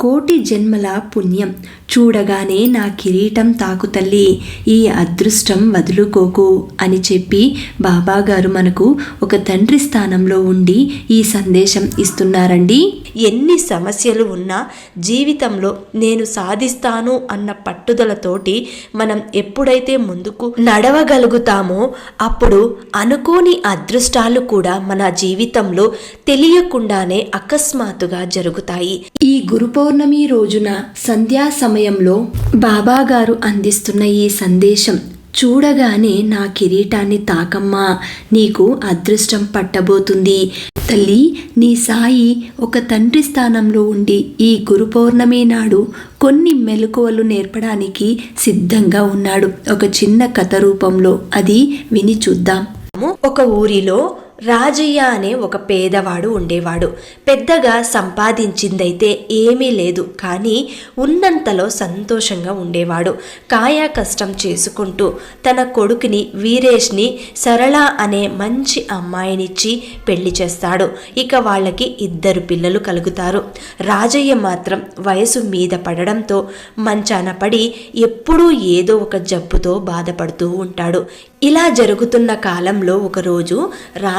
కోటి జన్మల పుణ్యం. చూడగానే నా కిరీటం తాకు తల్లి ఈ అదృష్టం వదులుకోకు అని చెప్పి బాబాగారు మనకు ఒక తండ్రి స్థానంలో ఉండి ఈ సందేశం ఇస్తున్నారండి. ఎన్ని సమస్యలు ఉన్నా జీవితంలో నేను సాధిస్తాను అన్న పట్టుదలతోటి మనం ఎప్పుడైతే ముందుకు నడవగలుగుతామో అప్పుడు అనుకోని అదృష్టాలు కూడా మన జీవితంలో తెలియకుండానే అకస్మాత్తుగా జరుగుతాయి. ఈ గురు పౌర్ణమి రోజున సంధ్యా సమయంలో బాబాగారు అందిస్తున్న ఈ సందేశం చూడగానే నా కిరీటాన్ని తాకమ్మా నీకు అదృష్టం పట్టబోతుంది. తల్లి నీ సాయి ఒక తండ్రి స్థానంలో ఉండి ఈ గురు పౌర్ణమి నాడు కొన్ని మెలకువలు నేర్పడానికి సిద్ధంగా ఉన్నాడు. ఒక చిన్న కథ రూపంలో అది విని చూద్దాం. ఒక ఊరిలో రాజయ్య అనే ఒక పేదవాడు ఉండేవాడు. పెద్దగా సంపాదించిందైతే ఏమీ లేదు. కానీ ఉన్నంతలో సంతోషంగా ఉండేవాడు. కాయా కష్టం చేసుకుంటూ తన కొడుకుని వీరేష్ని సరళ అనే మంచి అమ్మాయినిచ్చి పెళ్ళి చేస్తాడు. ఇక వాళ్ళకి ఇద్దరు పిల్లలు కలుగుతారు. రాజయ్య మాత్రం వయసు మీద పడడంతో మంచాన పడి ఎప్పుడూ ఏదో ఒక జబ్బుతో బాధపడుతూ ఉంటాడు. ఇలా జరుగుతున్న కాలంలో ఒకరోజు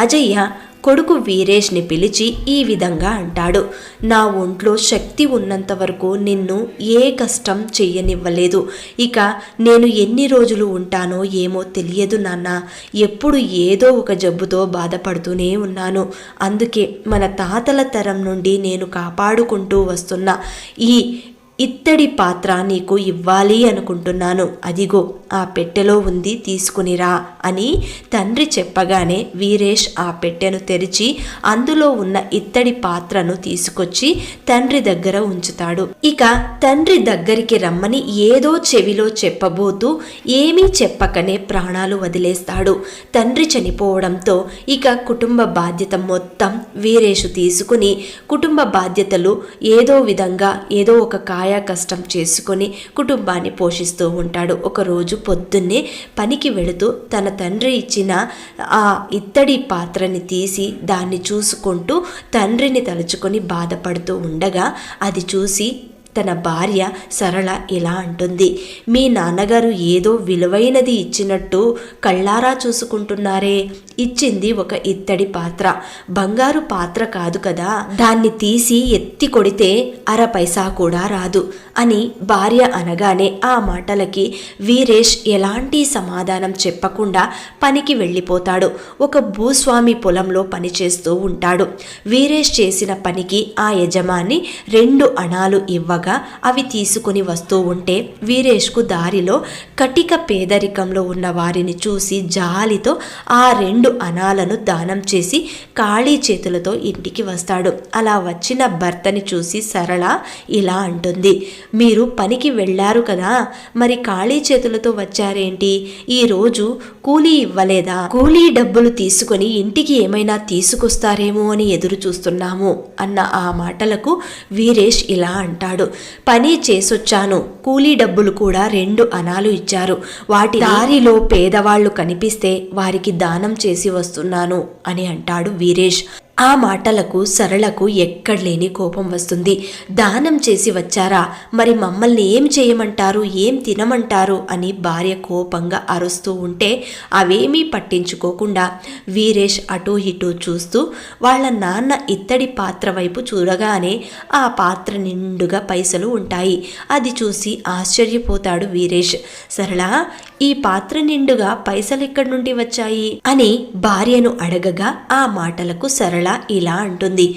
రాజయ్య కొడుకు వీరేష్ని పిలిచి ఈ విధంగా అంటాడు. నా ఒంట్లో శక్తి ఉన్నంత వరకు నిన్ను ఏ కష్టం చెయ్యనివ్వలేదు. ఇక నేను ఎన్ని రోజులు ఉంటానో ఏమో తెలియదు నాన్న. ఎప్పుడు ఏదో ఒక జబ్బుతో బాధపడుతూనే ఉన్నాను. అందుకే మన తాతల తరం నుండి నేను కాపాడుకుంటూ వస్తున్న. ఈ ఇత్తడి పాత్ర నీకు ఇవ్వాలి అనుకుంటున్నాను. అదిగో ఆ పెట్టెలో ఉంది తీసుకునిరా అని తండ్రి చెప్పగానే వీరేష్ ఆ పెట్టెను తెరిచి అందులో ఉన్న ఇత్తడి పాత్రను తీసుకొచ్చి తండ్రి దగ్గర ఉంచుతాడు. ఇక తండ్రి దగ్గరికి రమ్మని ఏదో చెవిలో చెప్పబోతూ ఏమీ చెప్పకనే ప్రాణాలు వదిలేస్తాడు. తండ్రి చనిపోవడంతో ఇక కుటుంబ బాధ్యత మొత్తం వీరేషు తీసుకుని కుటుంబ బాధ్యతలు ఏదో విధంగా ఏదో ఒక కాయ కష్టం చేసుకొని కుటుంబాన్ని పోషిస్తూ ఉంటాడు. ఒకరోజు పొద్దున్నే పనికి వెళుతూ తన తండ్రి ఇచ్చిన ఆ ఇత్తడి పాత్రని తీసి దాన్ని చూసుకుంటూ తండ్రిని తలుచుకొని బాధపడుతూ ఉండగా అది చూసి తన భార్య సరళ ఇలా అంటుంది మీ నాన్నగారు ఏదో విలువైనది ఇచ్చినట్టు కళ్ళారా చూసుకుంటున్నారే? ఇచ్చింది ఒక ఇత్తడి పాత్ర. బంగారు పాత్ర కాదు కదా. దాన్ని తీసి ఎత్తి కొడితే అర పైసా కూడా రాదు అని భార్య అనగానే ఆ మాటలకి వీరేష్ ఎలాంటి సమాధానం చెప్పకుండా పనికి వెళ్ళిపోతాడు. ఒక భూస్వామి పొలంలో పనిచేస్తూ ఉంటాడు. వీరేష్ చేసిన పనికి ఆ యజమాని రెండు అణాలు ఇవ్వగా అవి తీసుకుని వస్తూ ఉంటే వీరేష్కు దారిలో కటిక పేదరికంలో ఉన్న వారిని చూసి జాలితో ఆ రెండు అనాలను దానం చేసి ఖాళీ చేతులతో ఇంటికి వస్తాడు. అలా వచ్చిన భర్తని చూసి సరళ ఇలా అంటుంది మీరు పనికి వెళ్ళారు కదా మరి ఖాళీ చేతులతో వచ్చారేంటి? ఈరోజు కూలీ ఇవ్వలేదా? కూలీ డబ్బులు తీసుకొని ఇంటికి ఏమైనా తీసుకొస్తారేమో అని ఎదురు చూస్తున్నాము అన్న ఆ మాటలకు వీరేష్ ఇలా అంటాడు. పని చేసొచ్చాను. కూలీ డబ్బులు కూడా రెండు అనాలు ఇచ్చారు. వాటి దారిలో పేదవాళ్ళు కనిపిస్తే వారికి దానం చేసి వస్తున్నాను అని అంటాడు వీరేష్. ఆ మాటలకు సరళకు ఎక్కడలేని కోపం వస్తుంది. దానం చేసి వచ్చారా? మరి మమ్మల్ని ఏం చేయమంటారు? ఏం తినమంటారు? అని భార్య కోపంగా అరుస్తూ ఉంటే అవేమీ పట్టించుకోకుండా వీరేష్ అటూ ఇటూ చూస్తూ వాళ్ళ నాన్న ఇత్తడి పాత్ర వైపు చూడగానే ఆ పాత్ర నిండుగా పైసలు ఉంటాయి. అది చూసి ఆశ్చర్యపోతాడు వీరేష్. సరళ ఈ పాత్ర నిండుగా పైసలు ఎక్కడి నుండి వచ్చాయి? అని భార్యను అడగగా ఆ మాటలకు సరళ ఇలా అంటుంది.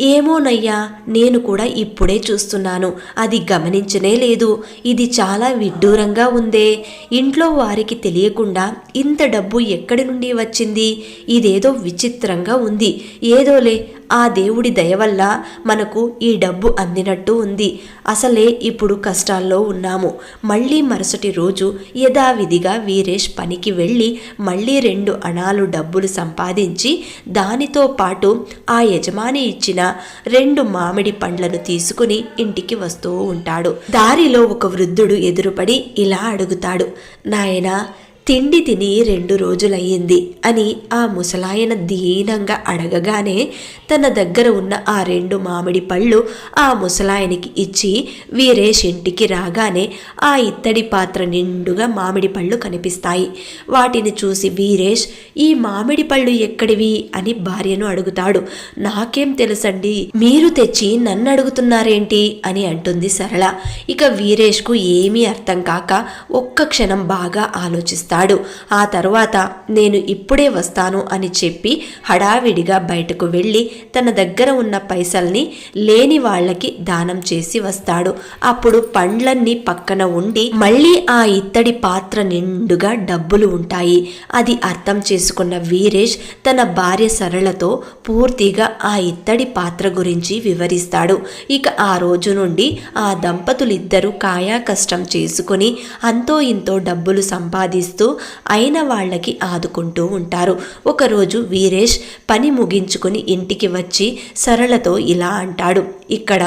ఏమోనయ్యా నేను కూడా ఇప్పుడే చూస్తున్నాను. అది గమనించనే లేదు. ఇది చాలా విడ్డూరంగా ఉందే. ఇంట్లో వారికి తెలియకుండా ఇంత డబ్బు ఎక్కడి నుండి వచ్చింది? ఇదేదో విచిత్రంగా ఉంది. ఏదోలే ఆ దేవుడి దయ వల్ల మనకు ఈ డబ్బు అందినట్టు ఉంది. అసలే ఇప్పుడు కష్టాల్లో ఉన్నాము. మళ్ళీ మరుసటి రోజు యథావిధిగా వీరేష్ పనికి వెళ్ళి మళ్ళీ రెండు అణాలు డబ్బులు సంపాదించి దానితో పాటు ఆ యజమాని ఇచ్చిన రెండు మామిడి పండ్లను తీసుకుని ఇంటికి వస్తూ ఉంటాడు. దారిలో ఒక వృద్ధుడు ఎదురుపడి ఇలా అడుగుతాడు నాయనా తిండి తిని రెండు రోజులయ్యింది అని ఆ ముసలాయన దీనంగా అడగగానే తన దగ్గర ఉన్న ఆ రెండు మామిడి పళ్ళు ఆ ముసలాయనికి ఇచ్చి వీరేష్ ఇంటికి రాగానే ఆ ఇత్తడి పాత్ర నిండుగా మామిడి పళ్ళు కనిపిస్తాయి. వాటిని చూసి వీరేష్ ఈ మామిడి పళ్ళు ఎక్కడివి? అని భార్యను అడుగుతాడు. నాకేం తెలుసండి మీరు తెచ్చి నన్ను అడుగుతున్నారేంటి? అని అంటుంది సరళ. ఇక వీరేష్కు ఏమీ అర్థం కాక ఒక్క క్షణం బాగా ఆలోచిస్తాడు. ఆ తర్వాత నేను ఇప్పుడే వస్తాను అని చెప్పి హడావిడిగా బయటకు వెళ్ళి తన దగ్గర ఉన్న పైసల్ని లేని వాళ్ళకి దానం చేసి వస్తాడు. అప్పుడు పండ్లన్నీ పక్కన ఉండి మళ్ళీ ఆ ఇత్తడి పాత్ర నిండుగా డబ్బులు ఉంటాయి. అది అర్థం చేసుకున్న వీరేష్ తన భార్య సరళతో పూర్తిగా ఆ ఇత్తడి పాత్ర గురించి వివరిస్తాడు. ఇక ఆ రోజు నుండి ఆ దంపతులిద్దరూ కాయా కష్టం చేసుకుని అంతో ఇంతో డబ్బులు సంపాదిస్తూ అయిన వాళ్ళకి ఆదుకుంటూ ఉంటారు. ఒకరోజు వీరేష్ పని ముగించుకుని ఇంటికి వచ్చి సరళతో ఇలా అంటాడు. ఇక్కడ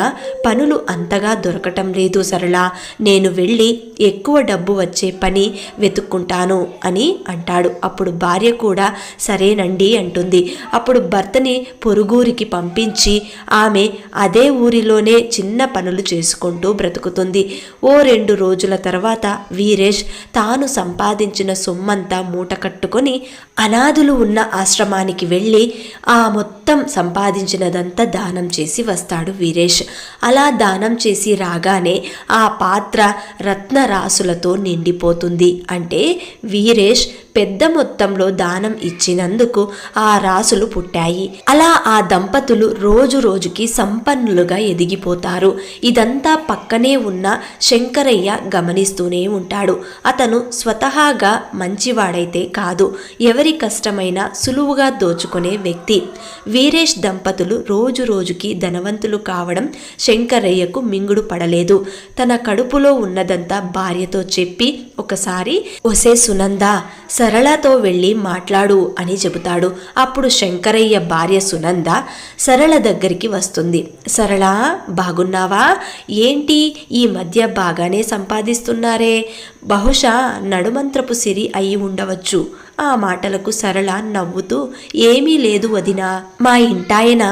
పనులు అంతగా దొరకటం లేదు సరళ. నేను వెళ్ళి ఎక్కువ డబ్బు వచ్చే పని వెతుక్కుంటాను అని అంటాడు. అప్పుడు భార్య కూడా సరేనండి అంటుంది. అప్పుడు భర్తని పొరుగురికి పంపించి ఆమె అదే ఊరిలోనే చిన్న పనులు చేసుకుంటూ బ్రతుకుతుంది. ఓ రెండు రోజుల తర్వాత వీరేష్ తాను సంపాదించిన సొమ్మంతా మూట కట్టుకొని అనాథులు ఉన్న ఆశ్రమానికి వెళ్ళి ఆ మొత్తం సంపాదించినదంతా దానం చేసి వస్తాడు వీరేష్. అలా దానం చేసి రాగానే ఆ పాత్ర రత్నరాసులతో నిండిపోతుంది. అంటే వీరేష్ పెద్ద మొత్తంలో దానం ఇచ్చినందుకు ఆ రాసులు పుట్టాయి. అలా ఆ దంపతులు రోజు రోజుకి సంపన్నులుగా ఎదిగిపోతారు. ఇదంతా పక్కనే ఉన్న శంకరయ్య గమనిస్తూనే ఉంటాడు. అతను స్వతహాగా మంచివాడైతే కాదు. ఎవరి కష్టమైనా సులువుగా దోచుకునే వ్యక్తి. వీరేష్ దంపతులు రోజు రోజుకి ధనవంతులు కావడం శంకరయ్యకు మింగుడు పడలేదు. తన కడుపులో ఉన్నదంతా భార్యతో చెప్పి ఒకసారి ఒసే సునంద సరళతో వెళ్ళి మాట్లాడు అని చెబుతాడు. అప్పుడు శంకరయ్య భార్య సునంద సరళ దగ్గరికి వస్తుంది. సరళ బాగున్నావా? ఏంటి? ఈ మధ్య బాగానే సంపాదిస్తున్నారే. బహుశా నడుమంత్రపు సిరి అయి ఉండవచ్చు. ఆ మాటలకు సరళ నవ్వుతూ ఏమీ లేదు వదినా మా ఇంటాయన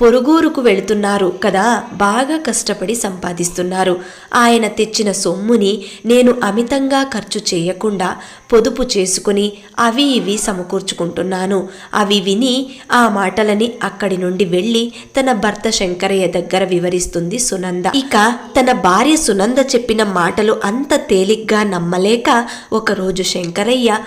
పొరుగురుకు వెళుతున్నారు కదా బాగా కష్టపడి సంపాదిస్తున్నారు. ఆయన తెచ్చిన సొమ్ముని నేను అమితంగా ఖర్చు చేయకుండా పొదుపు చేసుకుని అవి ఇవి సమకూర్చుకుంటున్నాను. అవి విని ఆ మాటలని అక్కడి నుండి వెళ్ళి తన భర్త శంకరయ్య దగ్గర వివరిస్తుంది సునంద. ఇక తన భార్య సునంద చెప్పిన మాటలు అంత తేలిగ్గా నమ్మలేక ఒకరోజు శంకరయ్య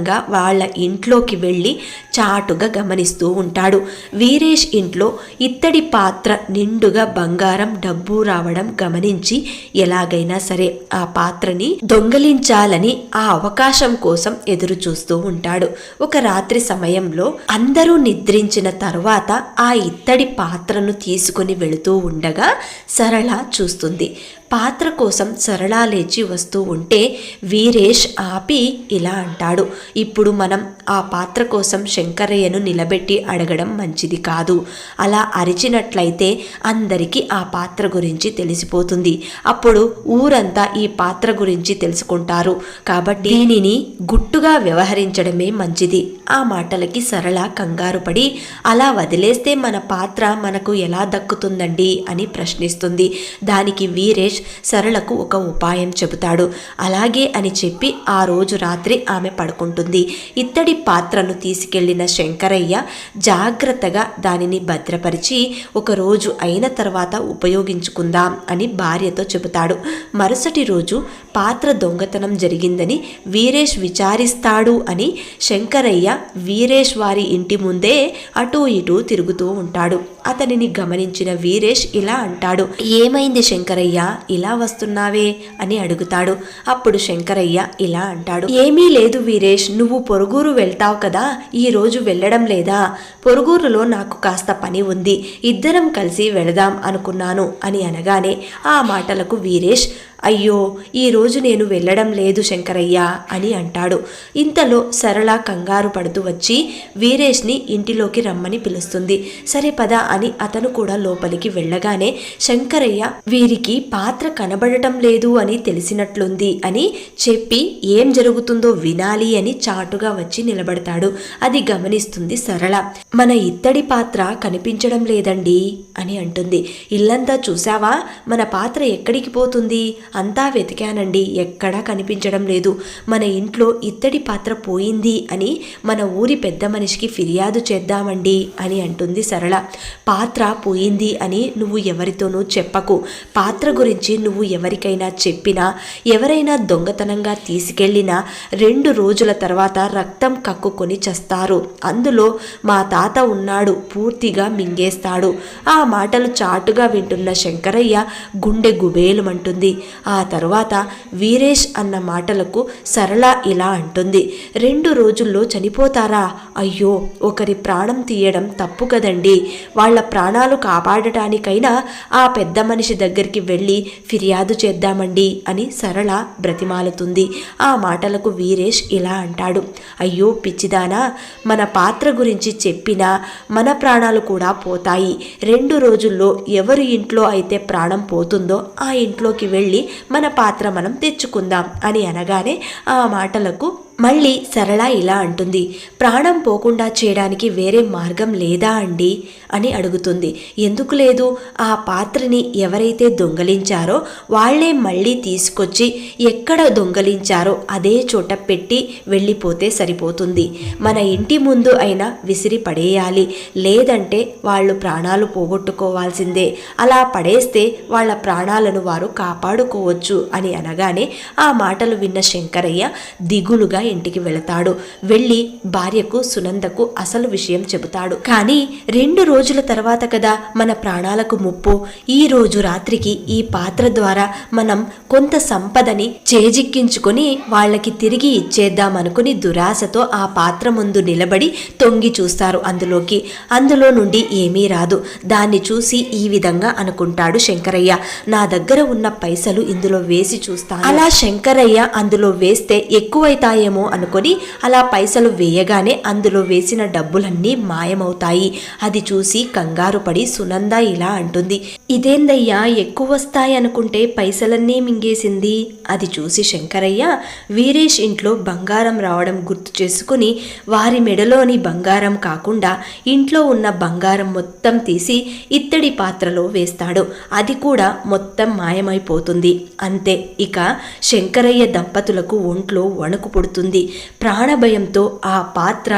దొంగతనంగా వాళ్ళ ఇంట్లోకి వెళ్ళి చాటుగా గమనిస్తూ ఉంటాడు. వీరేష్ ఇంట్లో ఇత్తడి పాత్ర నిండుగా బంగారం డబ్బు రావడం గమనించి ఎలాగైనా సరే ఆ పాత్రని దొంగలించాలని ఆ అవకాశం కోసం ఎదురు చూస్తూ ఉంటాడు. ఒక రాత్రి సమయంలో అందరూ నిద్రించిన తర్వాత ఆ ఇత్తడి పాత్రను తీసుకుని వెళుతూ ఉండగా సరళ చూస్తుంది. పాత్ర కోసం సరళ లేచి వస్తూ ఉంటే వీరేష్ ఆపి ఇలా అంటాడు. ఇప్పుడు మనం ఆ పాత్ర కోసం శంకరయ్యను నిలబెట్టి అడగడం మంచిది కాదు. అలా అరిచినట్లయితే అందరికీ ఆ పాత్ర గురించి తెలిసిపోతుంది. అప్పుడు ఊరంతా ఈ పాత్ర గురించి తెలుసుకుంటారు. కాబట్టి దీనిని గుట్టుగా వ్యవహరించడమే మంచిది. ఆ మాటలకి సరళ కంగారు పడి అలా వదిలేస్తే మన పాత్ర మనకు ఎలా దక్కుతుందండి? అని ప్రశ్నిస్తుంది. దానికి వీరేష్ సరళకు ఒక ఉపాయం చెబుతాడు. అలాగే అని చెప్పి ఆ రోజు రాత్రి ఆమె పడుకుంటుంది. ఇత్తడి పాత్రను తీసుకెళ్ళిన శంకరయ్య జాగ్రత్తగా దానిని భద్రపరిచి ఒక రోజు అయిన తర్వాత ఉపయోగించుకుందాం అని భార్యతో చెబుతాడు. మరుసటి రోజు పాత్ర దొంగతనం జరిగిందని వీరేష్ విచారిస్తాడు అని శంకరయ్య వీరేష్ వారి ఇంటి ముందే అటూ ఇటూ తిరుగుతూ ఉంటాడు. అతనిని గమనించిన వీరేష్ ఇలా అంటాడు ఏమైంది శంకరయ్య? ఇలా వస్తున్నావే? అని అడుగుతాడు. అప్పుడు శంకరయ్య ఇలా అంటాడు ఏమీ లేదు వీరేష్ నువ్వు పొరుగురు వెళ్తావు కదా ఈరోజు వెళ్ళడం లేదా? పొరుగురులో నాకు కాస్త పని ఉంది ఇద్దరం కలిసి వెళదాం అనుకున్నాను అని అనగానే ఆ మాటలకు వీరేష్ అయ్యో ఈరోజు నేను వెళ్ళడం లేదు శంకరయ్య అని అంటాడు. ఇంతలో సరళ కంగారు పడుతూ వచ్చి వీరేష్ని ఇంటిలోకి రమ్మని పిలుస్తుంది. సరే పద అని అతను కూడా లోపలికి వెళ్ళగానే శంకరయ్య వీరికి పాత్ర కనబడటం లేదు అని తెలిసినట్లుంది అని చెప్పి ఏం జరుగుతుందో వినాలి అని చాటుగా వచ్చి నిలబడతాడు. అది గమనిస్తుంది సరళ. మన ఇత్తడి పాత్ర కనిపించడం లేదండి అని అంటుంది. ఇల్లంతా చూసావా మన పాత్ర ఎక్కడికి పోతుంది? అంతా వెతికానండి. ఎక్కడా కనిపించడం లేదు. మన ఇంట్లో ఇత్తడి పాత్ర పోయింది అని మన ఊరి పెద్ద మనిషికి ఫిర్యాదు చేద్దామండి అని అంటుంది సరళ. పాత్ర పోయింది అని నువ్వు ఎవరితోనూ చెప్పకు. పాత్ర గురించి నువ్వు ఎవరికైనా చెప్పినా ఎవరైనా దొంగతనంగా తీసుకెళ్ళినా రెండు రోజుల తర్వాత రక్తం కక్కుకొని చస్తారు. అందులో మా తాత ఉన్నాడు పూర్తిగా మింగేస్తాడు. ఆ మాటలు చాటుగా వింటున్న శంకరయ్య గుండె గుబేలుమంటుంది. ఆ తరువాత వీరేష్ అన్న మాటలకు సరళ ఇలా అంటుంది. రెండు రోజుల్లో చనిపోతారా? అయ్యో ఒకరి ప్రాణం తీయడం తప్పు కదండి. వాళ్ళ ప్రాణాలు కాపాడటానికైనా ఆ పెద్ద మనిషి దగ్గరికి వెళ్ళి ఫిర్యాదు చేద్దామండి అని సరళ బ్రతిమాలుతుంది. ఆ మాటలకు వీరేష్ ఇలా అంటాడు. అయ్యో పిచ్చిదానా! మన పాత్ర గురించి చెప్పినా మన ప్రాణాలు కూడా పోతాయి. రెండు రోజుల్లో ఎవరి ఇంట్లో అయితే ప్రాణం పోతుందో ఆ ఇంట్లోకి వెళ్ళి మన పాత్ర మనం తెచ్చుకుందాం అని అనగానే ఆ మాటలకు మళ్ళీ సరళ ఇలా అంటుంది ప్రాణం పోకుండా చేయడానికి వేరే మార్గం లేదా అండి? అని అడుగుతుంది. ఎందుకు లేదు? ఆ పాత్రని ఎవరైతే దొంగలించారో వాళ్ళే మళ్ళీ తీసుకొచ్చి ఎక్కడ దొంగలించారో అదే చోట పెట్టి వెళ్ళిపోతే సరిపోతుంది. మన ఇంటి ముందు అయినా విసిరి పడేయాలి. లేదంటే వాళ్ళు ప్రాణాలు పోగొట్టుకోవాల్సిందే. అలా పడేస్తే వాళ్ళ ప్రాణాలను వారు కాపాడుకోవచ్చు అని అనగానే ఆ మాటలు విన్న శంకరయ్య దిగులుగా ఇంటికి వెళతాడు. వెళ్ళి భార్యకు సునందకు అసలు విషయం చెబుతాడు. కానీ రెండు రోజుల తర్వాత కదా మన ప్రాణాలకు ముప్పు. ఈ రోజు రాత్రికి ఈ పాత్ర ద్వారా మనం కొంత సంపదని చేజిక్కించుకొని వాళ్ళకి తిరిగి ఇచ్చేద్దామనుకుని దురాశతో ఆ పాత్ర ముందు నిలబడి తొంగి చూస్తారు అందులోకి. అందులో నుండి ఏమీ రాదు. దాన్ని చూసి ఈ విధంగా అనుకుంటాడు శంకరయ్య. నా దగ్గర ఉన్న పైసలు ఇందులో వేసి చూస్తాను. అలా శంకరయ్య అందులో వేస్తే ఎక్కువైతాయేమో. అనుకొని అలా పైసలు వేయగానే అందులో వేసిన డబ్బులన్నీ మాయమవుతాయి. అది చూసి కంగారు పడి సునంద ఇలా అంటుంది. ఇదేందయ్యా ఎక్కువ వస్తాయి అనుకుంటే పైసలన్నీ మింగేసింది. అది చూసి శంకరయ్య వీరేష్ ఇంట్లో బంగారం రావడం గుర్తు చేసుకుని వారి మెడలోని బంగారం కాకుండా ఇంట్లో ఉన్న బంగారం మొత్తం తీసి ఇత్తడి పాత్రలో వేస్తాడు. అది కూడా మొత్తం మాయమైపోతుంది. అంతే ఇక శంకరయ్య దంపతులకు ఒంట్లో వణుకు పుడుతుంది. ప్రాణభయంతో ఆ పాత్ర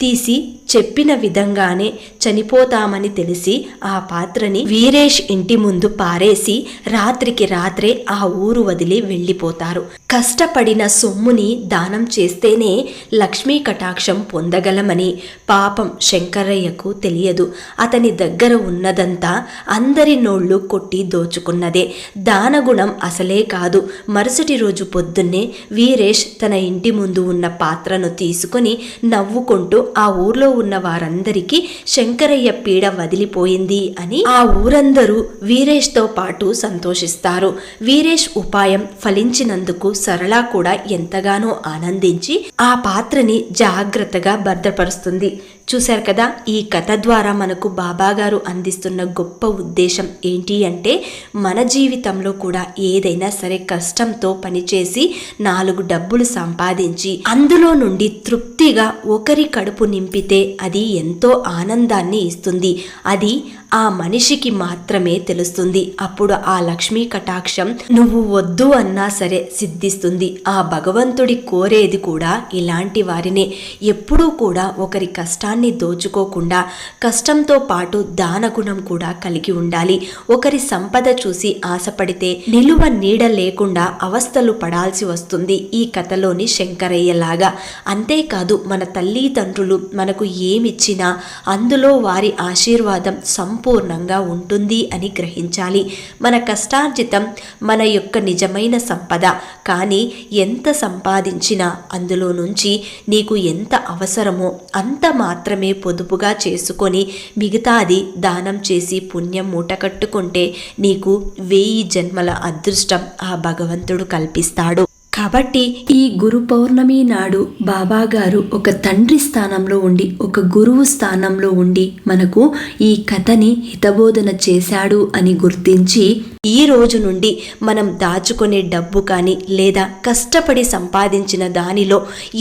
తీసి చెప్పిన విధంగానే చనిపోతామని తెలిసి ఆ పాత్రని వీరేష్ ఇంటి ముందు పారేసి రాత్రికి రాత్రే ఆ ఊరు వదిలి వెళ్ళిపోతారు. కష్టపడిన సొమ్ముని దానం చేస్తేనే లక్ష్మీ కటాక్షం పొందగలమని పాపం శంకరయ్యకు తెలియదు. అతని దగ్గర ఉన్నదంతా అందరి నోళ్ళు కొట్టి దోచుకున్నదే. దానగుణం అసలే కాదు. మరుసటి రోజు పొద్దున్నే వీరేష్ తన ఇంటి ముందు ఉన్న పాత్రను తీసుకుని నవ్వుకుంటూ ఆ ఊర్లో ఉన్న వారందరికీ శంకరయ్య పీడ వదిలిపోయింది అని ఆ ఊరందరూ వీరేష్తో పాటు సంతోషిస్తారు. వీరేష్ ఉపాయం ఫలించినందుకు సరళ కూడా ఎంతగానో ఆనందించి ఆ పాత్రని జాగ్రత్తగా భద్రపరుస్తుంది. చూశారు కదా ఈ కథ ద్వారా మనకు బాబాగారు అందిస్తున్న గొప్ప ఉద్దేశం ఏంటి అంటే మన జీవితంలో కూడా ఏదైనా సరే కష్టంతో పనిచేసి నాలుగు డబ్బులు సంపాదించి అందులో నుండి తృప్తిగా ఒకరి కడుపు నింపితే అది ఎంతో ఆనందాన్ని ఇస్తుంది. అది ఆ మనిషికి మాత్రమే తెలుస్తుంది. అప్పుడు ఆ లక్ష్మీ కటాక్షం నువ్వు వద్దు అన్నా సరే సిద్ధిస్తుంది. ఆ భగవంతుడి కోరేది కూడా ఇలాంటి వారినే. ఎప్పుడూ కూడా ఒకరి కష్టాన్ని దోచుకోకుండా కష్టంతో పాటు దానగుణం కూడా కలిగి ఉండాలి. ఒకరి సంపద చూసి ఆశపడితే నిలువ నీడ లేకుండా అవస్థలు పడాల్సి వస్తుంది ఈ కథలోని శంకరయ్యలాగా. అంతేకాదు మన తల్లిదండ్రులు మనకు ఏమిచ్చినా అందులో వారి ఆశీర్వాదం సంపూర్ణంగా ఉంటుంది అని గ్రహించాలి. మన కష్టార్జితం మన యొక్క నిజమైన సంపద. కానీ ఎంత సంపాదించినా అందులో నుంచి నీకు ఎంత అవసరమో అంత మాత్రమే పొదుపుగా చేసుకొని మిగతాది దానం చేసి పుణ్యం మూట కట్టుకుంటే నీకు వెయ్యి జన్మల అదృష్టం ఆ భగవంతుడు కల్పిస్తాడు. కాబట్టి ఈ గురు పౌర్ణమి నాడు బాబాగారు ఒక తండ్రి స్థానంలో ఉండి ఒక గురువు స్థానంలో ఉండి మనకు ఈ కథని హితబోధన చేశాడు అని గుర్తించి ఈ రోజు నుండి మనం దాచుకునే డబ్బు కానీ లేదా కష్టపడి సంపాదించిన దానిలో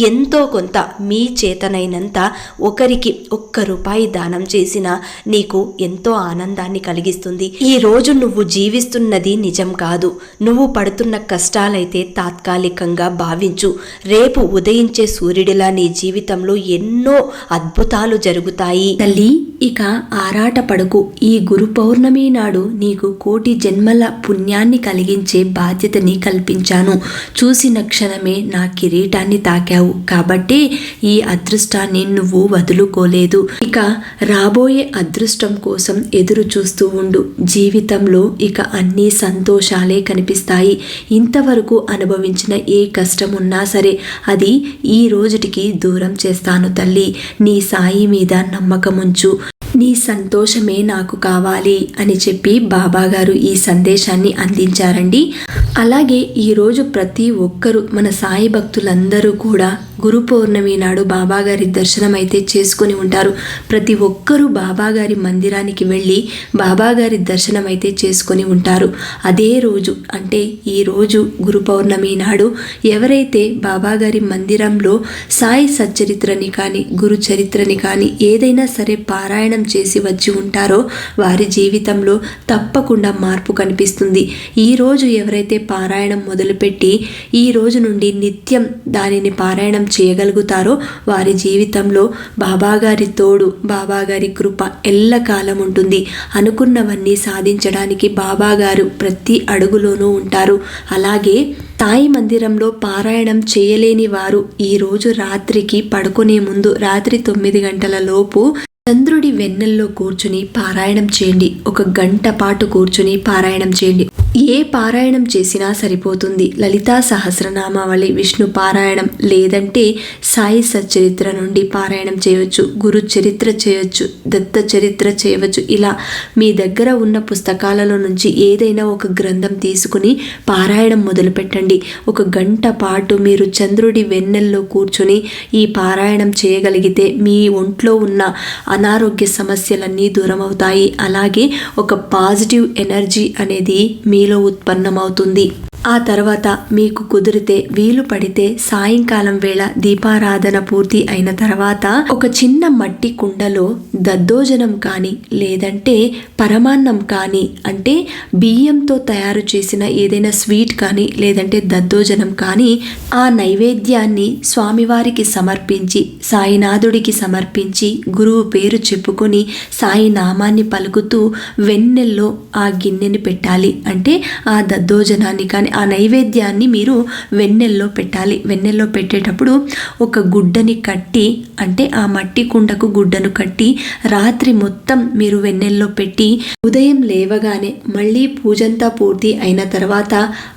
ఎంతో కొంత మీ చేతనైనంత ఒకరికి ఒక్క రూపాయి దానం చేసినా నీకు ఎంతో ఆనందాన్ని కలిగిస్తుంది. ఈ రోజు నువ్వు జీవిస్తున్నది నిజం కాదు. నువ్వు పడుతున్న కష్టాలైతే తాత్కాలిక ప్రామాణికంగా భావించు. రేపు ఉదయించే సూర్యుడిలా నీ జీవితంలో ఎన్నో అద్భుతాలు జరుగుతాయి. తల్లి ఇక ఆరాటపడకు ఈ గురు పౌర్ణమి నాడు నీకు కోటి జన్మల పుణ్యాన్ని కలిగించే బాధ్యతని కల్పించాను. చూసిన క్షణమే నా కిరీటాన్ని తాకావు. కాబట్టి ఈ అదృష్టాన్ని నువ్వు వదులుకోలేదు. ఇక రాబోయే అదృష్టం కోసం ఎదురు చూస్తూ ఉండు. జీవితంలో ఇక అన్ని సంతోషాలే కనిపిస్తాయి. ఇంతవరకు అనుభవించిన ఏ కష్టం ఉన్నా సరే అది ఈ రోజుటికి దూరం చేస్తాను తల్లి. నీ సాయి మీద నమ్మకముంచు. నీ సంతోషమే నాకు కావాలి అని చెప్పి బాబాగారు ఈ సందేశాన్ని అందించారండి. అలాగే ఈరోజు ప్రతి ఒక్కరూ మన సాయి భక్తులందరూ కూడా గురు పౌర్ణమి నాడు బాబాగారి దర్శనం అయితే చేసుకొని ఉంటారు. ప్రతి ఒక్కరూ బాబాగారి మందిరానికి వెళ్ళి బాబాగారి దర్శనం అయితే చేసుకొని ఉంటారు. అదే రోజు అంటే ఈ రోజు గురు పౌర్ణమి నాడు ఎవరైతే బాబాగారి మందిరంలో సాయి సచ్చరిత్రని కానీ గురు చరిత్రని కానీ ఏదైనా సరే పారాయణం చేసి వచ్చి ఉంటారో వారి జీవితంలో తప్పకుండా మార్పు కనిపిస్తుంది. ఈ రోజు ఎవరైతే పారాయణం మొదలుపెట్టి ఈ రోజు నుండి నిత్యం దానిని పారాయణం చేయగలుగుతారో వారి జీవితంలో బాబాగారి తోడు బాబాగారి కృప ఎల్లకాలం ఉంటుంది. అనుకున్నవన్నీ సాధించడానికి బాబాగారు ప్రతి అడుగులోనూ ఉంటారు. అలాగే తాయి మందిరంలో పారాయణం చేయలేని వారు ఈరోజు రాత్రికి పడుకునే ముందు రాత్రి తొమ్మిది గంటల లోపు చంద్రుడి వెన్నెల్లో కూర్చుని పారాయణం చేయండి. ఒక గంట పాటు కూర్చుని పారాయణం చేయండి. ఏ పారాయణం చేసినా సరిపోతుంది. లలితా సహస్రనామావళి విష్ణు పారాయణం లేదంటే సాయి సచ్చరిత్ర నుండి పారాయణం చేయవచ్చు గురు చరిత్ర చేయొచ్చు దత్త చరిత్ర చేయవచ్చు. ఇలా మీ దగ్గర ఉన్న పుస్తకాలలో నుంచి ఏదైనా ఒక గ్రంథం తీసుకుని పారాయణం మొదలుపెట్టండి. ఒక గంట పాటు మీరు చంద్రుడి వెన్నెల్లో కూర్చుని ఈ పారాయణం చేయగలిగితే మీ ఒంట్లో ఉన్న అనారోగ్య సమస్యలన్నీ దూరమవుతాయి. అలాగే ఒక పాజిటివ్ ఎనర్జీ అనేది మీ మీలో ఉత్పన్నమవుతుంది. ఆ తర్వాత మీకు కుదిరితే వీలు పడితే సాయంకాలం వేళ దీపారాధన పూర్తి అయిన తర్వాత ఒక చిన్న మట్టి కుండలో దద్దోజనం కానీ లేదంటే పరమాన్నం కానీ అంటే బియ్యంతో తయారు చేసిన ఏదైనా స్వీట్ కానీ లేదంటే దద్దోజనం కానీ ఆ నైవేద్యాన్ని స్వామివారికి సమర్పించి సాయినాథుడికి సమర్పించి గురువు పేరు చెప్పుకొని సాయి నామాన్ని పలుకుతూ వెన్నెల్లో ఆ గిన్నెని పెట్టాలి. అంటే ఆ దద్దోజనాన్ని కానీ ఆ నైవేద్యాన్ని మీరు వెన్నెల్లో పెట్టాలి. వెన్నెల్లో పెట్టేటప్పుడు ఒక గుడ్డని కట్టి అంటే ఆ మట్టి కుండకు గుడ్డను కట్టి రాత్రి మొత్తం మీరు వెన్నెల్లో పెట్టి ఉదయం లేవగానే మళ్ళీ పూజంతా పూర్తి అయిన తర్వాత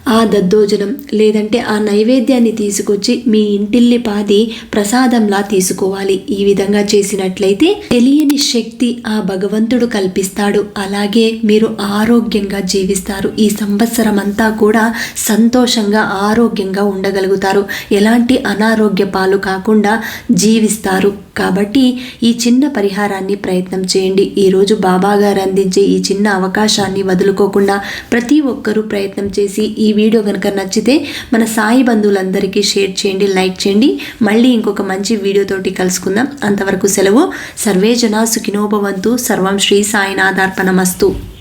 ఆ దద్దోజనం లేదంటే ఆ నైవేద్యాన్ని తీసుకొచ్చి మీ ఇంటిల్లి పాది ప్రసాదంలా తీసుకోవాలి. ఈ విధంగా చేసినట్లయితే తెలియని శక్తి ఆ భగవంతుడు కల్పిస్తాడు. అలాగే మీరు ఆరోగ్యంగా జీవిస్తారు. ఈ సంవత్సరం అంతా కూడా సంతోషంగా ఆరోగ్యంగా ఉండగలుగుతారు. ఎలాంటి అనారోగ్య పాలు కాకుండా జీవిస్తారు. కాబట్టి ఈ చిన్న పరిహారాన్ని ప్రయత్నం చేయండి. ఈరోజు బాబా గారు అందించే ఈ చిన్న అవకాశాన్ని వదులుకోకుండా ప్రతి ఒక్కరూ ప్రయత్నం చేసి ఈ వీడియో కనుక నచ్చితే మన సాయి బంధువులందరికీ షేర్ చేయండి లైక్ చేయండి. మళ్ళీ ఇంకొక మంచి వీడియోతోటి కలుసుకుందాం. అంతవరకు సెలవు. సర్వే జనా సుఖినోభవంతు సర్వం శ్రీ సాయినాథార్పణమస్తు.